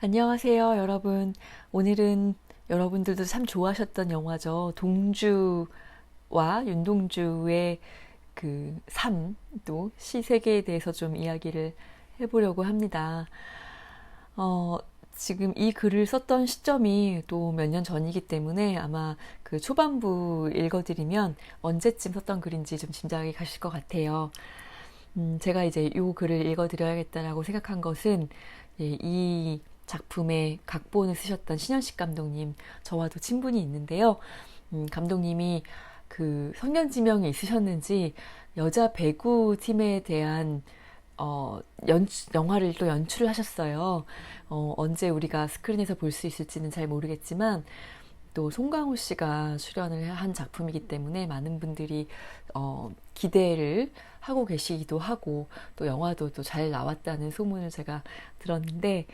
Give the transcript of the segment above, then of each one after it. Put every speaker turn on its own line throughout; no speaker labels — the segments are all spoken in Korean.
안녕하세요, 여러분. 오늘은 여러분들도 참 좋아하셨던 영화죠. 동주와 윤동주의 그 삶, 또 시세계에 대해서 좀 이야기를 해보려고 합니다. 어, 지금 이 글을 썼던 시점이 또 몇 년 전이기 때문에 아마 그 초반부 읽어드리면 언제쯤 썼던 글인지 좀 짐작이 가실 것 같아요. 음, 제가 이제 이 글을 읽어드려야겠다라고 생각한 것은 예, 이 작품의 각본을 쓰셨던 신현식 감독님 저와도 친분이 있는데요. 음, 감독님이 그 성년지명이 있으셨는지 여자 배구 팀에 대한 어, 연, 영화를 또 연출을 하셨어요. 어, 언제 우리가 스크린에서 볼 수 있을지는 잘 모르겠지만 또 송강호 씨가 출연을 한 작품이기 때문에 많은 분들이 어, 기대를 하고 계시기도 하고 또 영화도 또 잘 나왔다는 소문을 제가 들었는데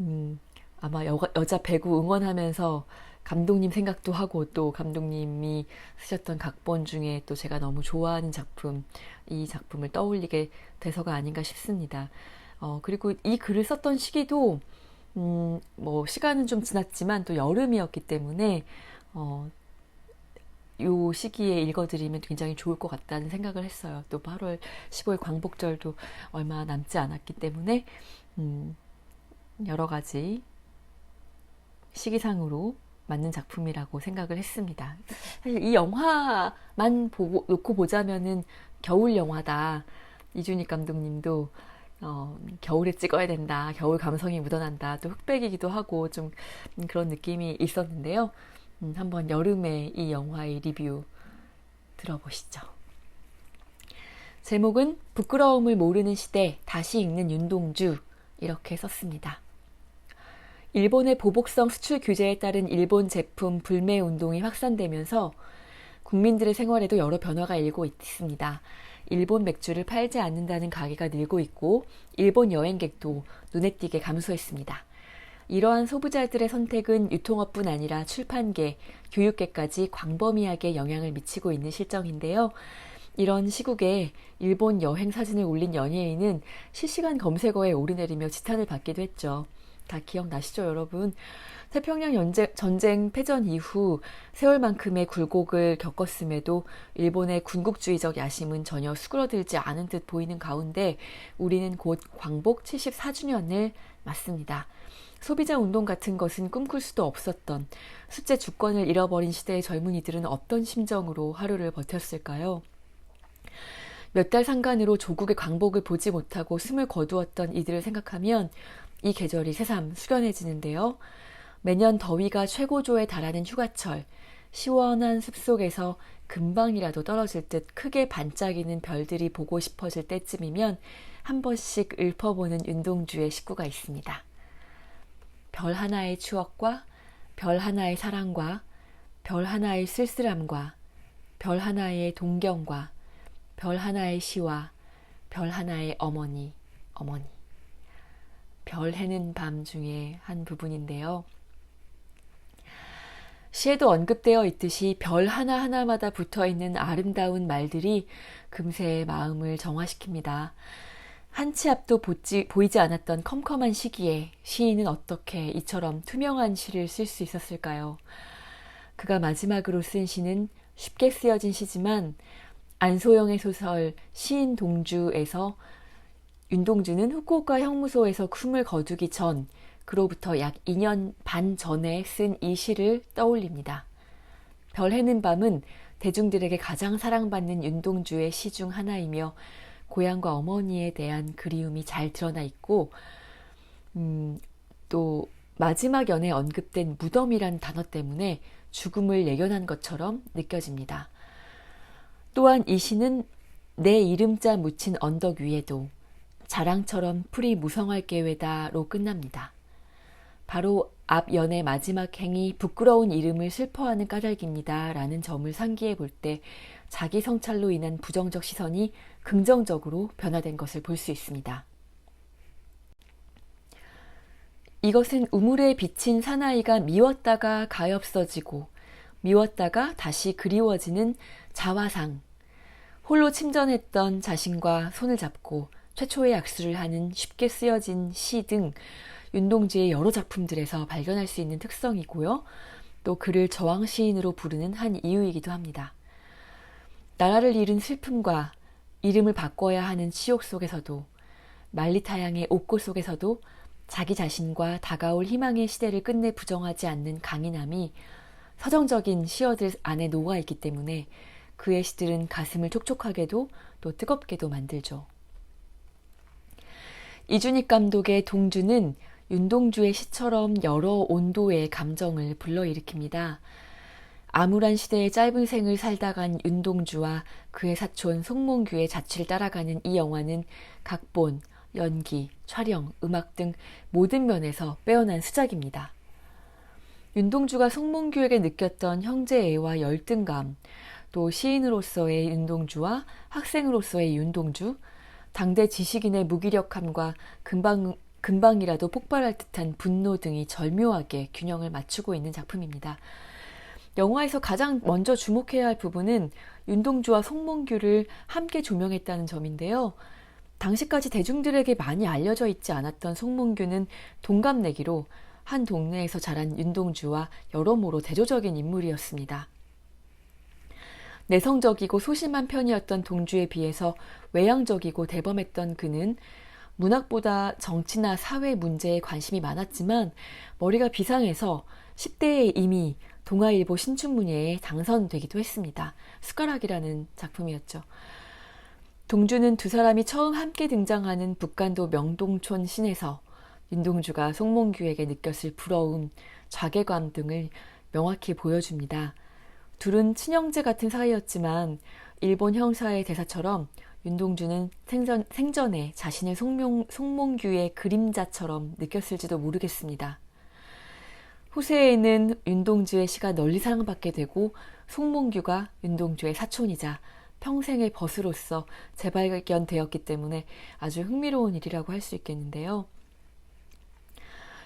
음, 아마 여, 여자 배구 응원하면서 감독님 생각도 하고 또 감독님이 쓰셨던 각본 중에 또 제가 너무 좋아하는 작품, 이 작품을 떠올리게 돼서가 아닌가 싶습니다. 어, 그리고 이 글을 썼던 시기도, 음, 뭐, 시간은 좀 지났지만 또 여름이었기 때문에, 어, 요 시기에 읽어드리면 굉장히 좋을 것 같다는 생각을 했어요. 또 8월 15일 광복절도 얼마 남지 않았기 때문에, 음, 여러 가지 시기상으로 맞는 작품이라고 생각을 했습니다. 사실 이 영화만 보고 놓고 보자면은 겨울 영화다. 이준익 감독님도 어, 겨울에 찍어야 된다. 겨울 감성이 묻어난다. 또 흑백이기도 하고 좀 그런 느낌이 있었는데요. 음, 한번 여름에 이 영화의 리뷰 들어보시죠. 제목은 부끄러움을 모르는 시대 다시 읽는 윤동주 이렇게 썼습니다. 일본의 보복성 수출 규제에 따른 일본 제품 불매 운동이 확산되면서 국민들의 생활에도 여러 변화가 일고 있습니다. 일본 맥주를 팔지 않는다는 가게가 늘고 있고 일본 여행객도 눈에 띄게 감소했습니다. 이러한 소비자들의 선택은 유통업뿐 아니라 출판계, 교육계까지 광범위하게 영향을 미치고 있는 실정인데요. 이런 시국에 일본 여행 사진을 올린 연예인은 실시간 검색어에 오르내리며 지탄을 받기도 했죠. 다 기억나시죠, 여러분? 태평양 연재, 전쟁 패전 이후 세월만큼의 굴곡을 겪었음에도 일본의 군국주의적 야심은 전혀 수그러들지 않은 듯 보이는 가운데 우리는 곧 광복 74주년을 맞습니다. 소비자 운동 같은 것은 꿈꿀 수도 없었던 숫제 주권을 잃어버린 시대의 젊은이들은 어떤 심정으로 하루를 버텼을까요? 몇 달 상간으로 조국의 광복을 보지 못하고 숨을 거두었던 이들을 생각하면 이 계절이 새삼 숙연해지는데요. 매년 더위가 최고조에 달하는 휴가철, 시원한 숲속에서 금방이라도 떨어질 듯 크게 반짝이는 별들이 보고 싶어질 때쯤이면 한 번씩 읊어보는 윤동주의 식구가 있습니다. 별 하나의 추억과 별 하나의 사랑과 별 하나의 쓸쓸함과 별 하나의 동경과 별 하나의 시와 별 하나의 어머니, 어머니. 별 해는 밤 중에 한 부분인데요. 시에도 언급되어 있듯이 별 하나하나마다 붙어 있는 아름다운 말들이 금세 마음을 정화시킵니다. 한치 앞도 보지, 보이지 않았던 컴컴한 시기에 시인은 어떻게 이처럼 투명한 시를 쓸 수 있었을까요? 그가 마지막으로 쓴 시는 쉽게 쓰여진 시지만 안소영의 소설 시인 동주에서 윤동주는 후쿠오카 형무소에서 숨을 거두기 전, 그로부터 약 2년 반 전에 쓴 이 시를 떠올립니다. 별 해는 밤은 대중들에게 가장 사랑받는 윤동주의 시 중 하나이며 고향과 어머니에 대한 그리움이 잘 드러나 있고 음, 또 마지막 연에 언급된 무덤이란 단어 때문에 죽음을 예견한 것처럼 느껴집니다. 또한 이 시는 내 이름자 묻힌 언덕 위에도 자랑처럼 풀이 무성할 계외다로 끝납니다. 바로 앞 연의 마지막 행이 부끄러운 이름을 슬퍼하는 까닭입니다. 라는 점을 상기해 볼 때 자기 성찰로 인한 부정적 시선이 긍정적으로 변화된 것을 볼 수 있습니다. 이것은 우물에 비친 사나이가 미웠다가 가엾어지고 미웠다가 다시 그리워지는 자화상. 홀로 침전했던 자신과 손을 잡고 최초의 악수를 하는 쉽게 쓰여진 시 등 윤동주의 여러 작품들에서 발견할 수 있는 특성이고요. 또 그를 저항 시인으로 부르는 한 이유이기도 합니다. 나라를 잃은 슬픔과 이름을 바꿔야 하는 치욕 속에서도 말리타양의 옥고 속에서도 자기 자신과 다가올 희망의 시대를 끝내 부정하지 않는 강인함이 서정적인 시어들 안에 녹아 있기 때문에 그의 시들은 가슴을 촉촉하게도 또 뜨겁게도 만들죠. 이준익 감독의 동주는 윤동주의 시처럼 여러 온도의 감정을 불러일으킵니다. 암울한 시대의 짧은 생을 살다 간 윤동주와 그의 사촌 송몽규의 자취를 따라가는 이 영화는 각본, 연기, 촬영, 음악 등 모든 면에서 빼어난 수작입니다. 윤동주가 송몽규에게 느꼈던 형제애와 열등감, 또 시인으로서의 윤동주와 학생으로서의 윤동주, 당대 지식인의 무기력함과 금방, 금방이라도 폭발할 듯한 분노 등이 절묘하게 균형을 맞추고 있는 작품입니다. 영화에서 가장 먼저 주목해야 할 부분은 윤동주와 송몽규를 함께 조명했다는 점인데요. 당시까지 대중들에게 많이 알려져 있지 않았던 송몽규는 동갑내기로 한 동네에서 자란 윤동주와 여러모로 대조적인 인물이었습니다. 내성적이고 소심한 편이었던 동주에 비해서 외향적이고 대범했던 그는 문학보다 정치나 사회 문제에 관심이 많았지만 머리가 비상해서 10대에 이미 동아일보 신춘문예에 당선되기도 했습니다. 숟가락이라는 작품이었죠. 동주는 두 사람이 처음 함께 등장하는 북간도 명동촌 신에서 윤동주가 송몽규에게 느꼈을 부러움, 자괴감 등을 명확히 보여줍니다. 둘은 친형제 같은 사이였지만 일본 형사의 대사처럼 윤동주는 생전, 생전에 자신을 송명, 송몽규의 그림자처럼 느꼈을지도 모르겠습니다. 후세에는 윤동주의 시가 널리 사랑받게 되고 송몽규가 윤동주의 사촌이자 평생의 벗으로서 재발견되었기 때문에 아주 흥미로운 일이라고 할 수 있겠는데요.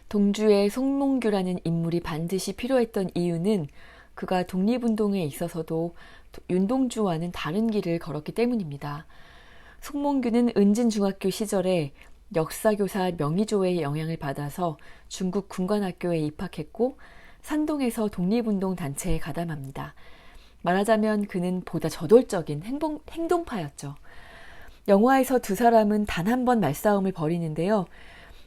동주의 송몽규라는 인물이 반드시 필요했던 이유는 그가 독립운동에 있어서도 윤동주와는 다른 길을 걸었기 때문입니다. 송몽규는 은진중학교 시절에 역사교사 명의조의 영향을 받아서 중국 군관학교에 입학했고 산동에서 독립운동 단체에 가담합니다. 말하자면 그는 보다 저돌적인 행동, 행동파였죠. 영화에서 두 사람은 단 한 번 말싸움을 벌이는데요.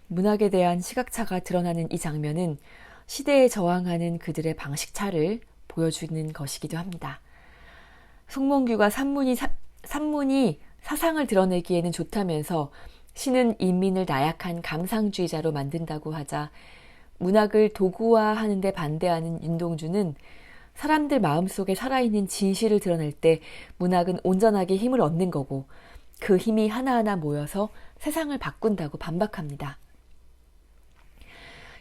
문학에 대한 시각차가 드러나는 이 장면은 시대에 저항하는 그들의 방식차를 보여주는 것이기도 합니다. 송몽규가 산문이, 사, 산문이 사상을 드러내기에는 좋다면서 신은 인민을 나약한 감상주의자로 만든다고 하자 문학을 도구화하는 데 반대하는 윤동주는 사람들 마음속에 살아있는 진실을 드러낼 때 문학은 온전하게 힘을 얻는 거고 그 힘이 하나하나 모여서 세상을 바꾼다고 반박합니다.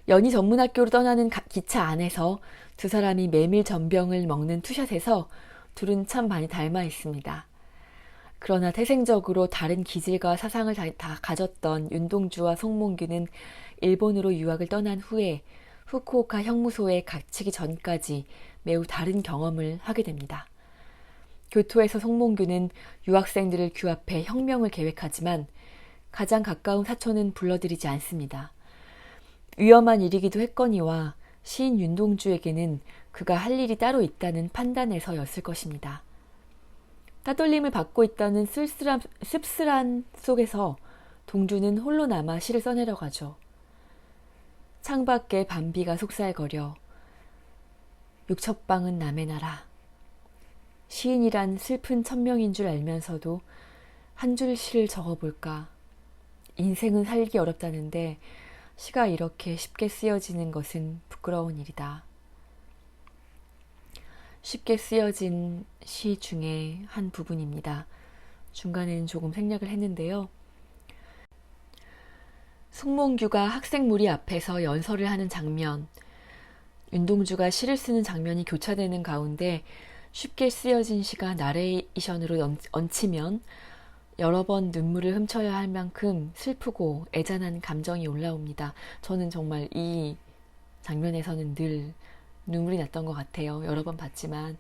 연희 전문학교로 떠나는 기차 안에서 두 사람이 메밀 전병을 먹는 투샷에서 둘은 참 많이 닮아 있습니다. 그러나 태생적으로 다른 기질과 사상을 다, 다 가졌던 윤동주와 송몽규는 일본으로 유학을 떠난 후에 후쿠오카 형무소에 갇히기 전까지 매우 다른 경험을 하게 됩니다. 교토에서 송몽규는 유학생들을 규합해 혁명을 계획하지만 가장 가까운 사촌은 불러들이지 않습니다. 위험한 일이기도 했거니와 시인 윤동주에게는 그가 할 일이 따로 있다는 판단에서였을 것입니다. 따돌림을 받고 있다는 쓸쓸한, 씁쓸한 속에서 동주는 홀로 남아 시를 써내려 가죠. 창밖에 밤비가 속살거려 육첩방은 남의 나라. 시인이란 슬픈 천명인 줄 알면서도 한 줄 시를 적어볼까. 인생은 살기 어렵다는데 시가 이렇게 쉽게 쓰여지는 것은 부끄러운 일이다. 쉽게 쓰여진 시 중에 한 부분입니다. 중간에는 조금 생략을 했는데요. 송몽규가 학생 무리 앞에서 연설을 하는 장면, 윤동주가 시를 쓰는 장면이 교차되는 가운데 쉽게 쓰여진 시가 나레이션으로 얹히면 여러 번 눈물을 훔쳐야 할 만큼 슬프고 애잔한 감정이 올라옵니다. 저는 정말 이 장면에서는 늘 눈물이 났던 것 같아요. 여러 번 봤지만.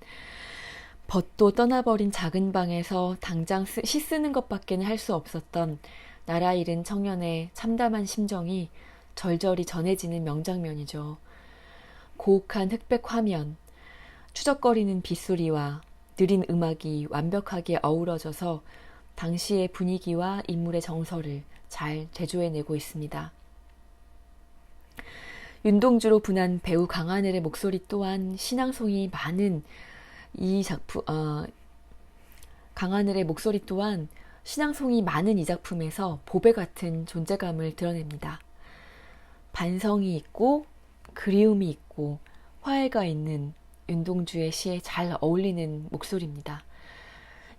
벗도 떠나버린 작은 방에서 당장 쓰, 시 쓰는 것밖에는 할 수 없었던 나라 잃은 청년의 참담한 심정이 절절히 전해지는 명장면이죠. 고혹한 흑백 화면, 추적거리는 빗소리와 느린 음악이 완벽하게 어우러져서 당시의 분위기와 인물의 정서를 잘 제조해내고 있습니다. 윤동주로 분한 배우 강하늘의 목소리 또한 신앙송이 많은 이 작품, 어, 강하늘의 목소리 또한 신앙송이 많은 이 작품에서 보배 같은 존재감을 드러냅니다. 반성이 있고 그리움이 있고 화해가 있는 윤동주의 시에 잘 어울리는 목소리입니다.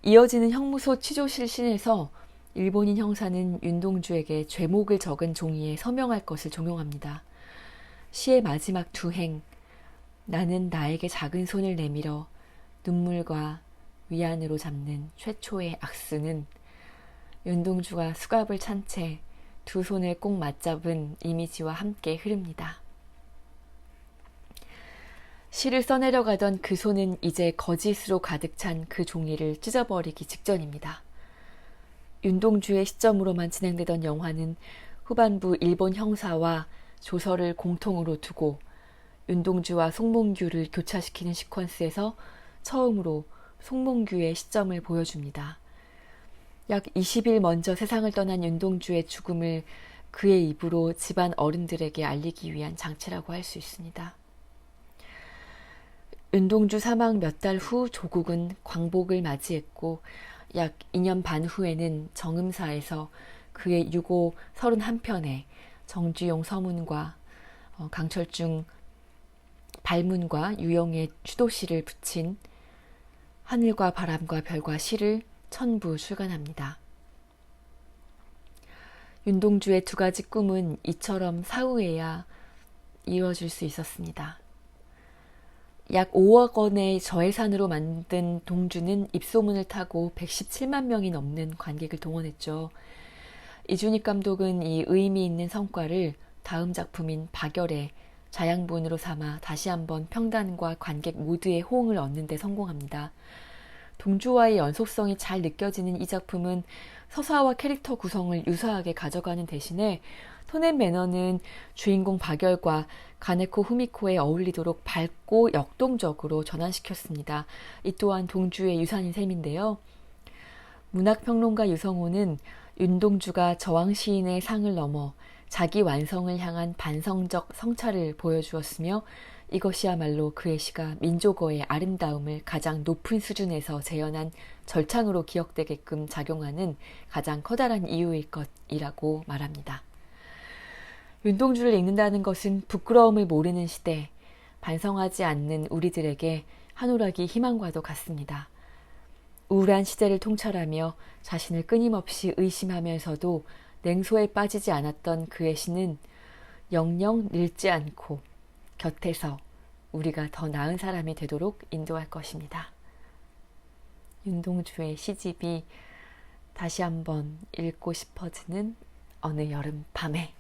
이어지는 형무소 취조실 씬에서 일본인 형사는 윤동주에게 죄목을 적은 종이에 서명할 것을 종용합니다. 시의 마지막 두 행, 나는 나에게 작은 손을 내밀어 눈물과 위안으로 잡는 최초의 악수는 윤동주가 수갑을 찬 채 두 손을 꼭 맞잡은 이미지와 함께 흐릅니다. 시를 써내려가던 그 손은 이제 거짓으로 가득 찬 그 종이를 찢어버리기 직전입니다. 윤동주의 시점으로만 진행되던 영화는 후반부 일본 형사와 조서를 공통으로 두고 윤동주와 송몽규를 교차시키는 시퀀스에서 처음으로 송몽규의 시점을 보여줍니다. 약 20일 먼저 세상을 떠난 윤동주의 죽음을 그의 입으로 집안 어른들에게 알리기 위한 장치라고 할 수 있습니다. 윤동주 사망 몇 달 후 조국은 광복을 맞이했고 약 2년 반 후에는 정음사에서 그의 유고 31편에 정주용 서문과 어, 강철중 발문과 유영의 추도시를 붙인 하늘과 바람과 별과 시를 천부 출간합니다. 윤동주의 두 가지 꿈은 이처럼 사후에야 이루어질 수 있었습니다. 약 5억 원의 저예산으로 만든 동주는 입소문을 타고 117만 명이 넘는 관객을 동원했죠. 이준익 감독은 이 의미 있는 성과를 다음 작품인 박열의 자양분으로 삼아 다시 한번 평단과 관객 모두의 호응을 얻는 데 성공합니다. 동주와의 연속성이 잘 느껴지는 이 작품은 서사와 캐릭터 구성을 유사하게 가져가는 대신에 토넨 매너는 주인공 박열과 가네코 후미코에 어울리도록 밝고 역동적으로 전환시켰습니다. 이 또한 동주의 유산인 셈인데요. 문학평론가 유성호는 윤동주가 저왕 시인의 상을 넘어 자기 완성을 향한 반성적 성찰을 보여주었으며 이것이야말로 그의 시가 민족어의 아름다움을 가장 높은 수준에서 재현한 절창으로 기억되게끔 작용하는 가장 커다란 이유일 것이라고 말합니다. 윤동주를 읽는다는 것은 부끄러움을 모르는 시대, 반성하지 않는 우리들에게 한오락이 희망과도 같습니다. 우울한 시대를 통찰하며 자신을 끊임없이 의심하면서도 냉소에 빠지지 않았던 그의 시는 영영 늙지 않고 곁에서 우리가 더 나은 사람이 되도록 인도할 것입니다. 윤동주의 시집이 다시 한번 읽고 싶어지는 어느 여름 밤에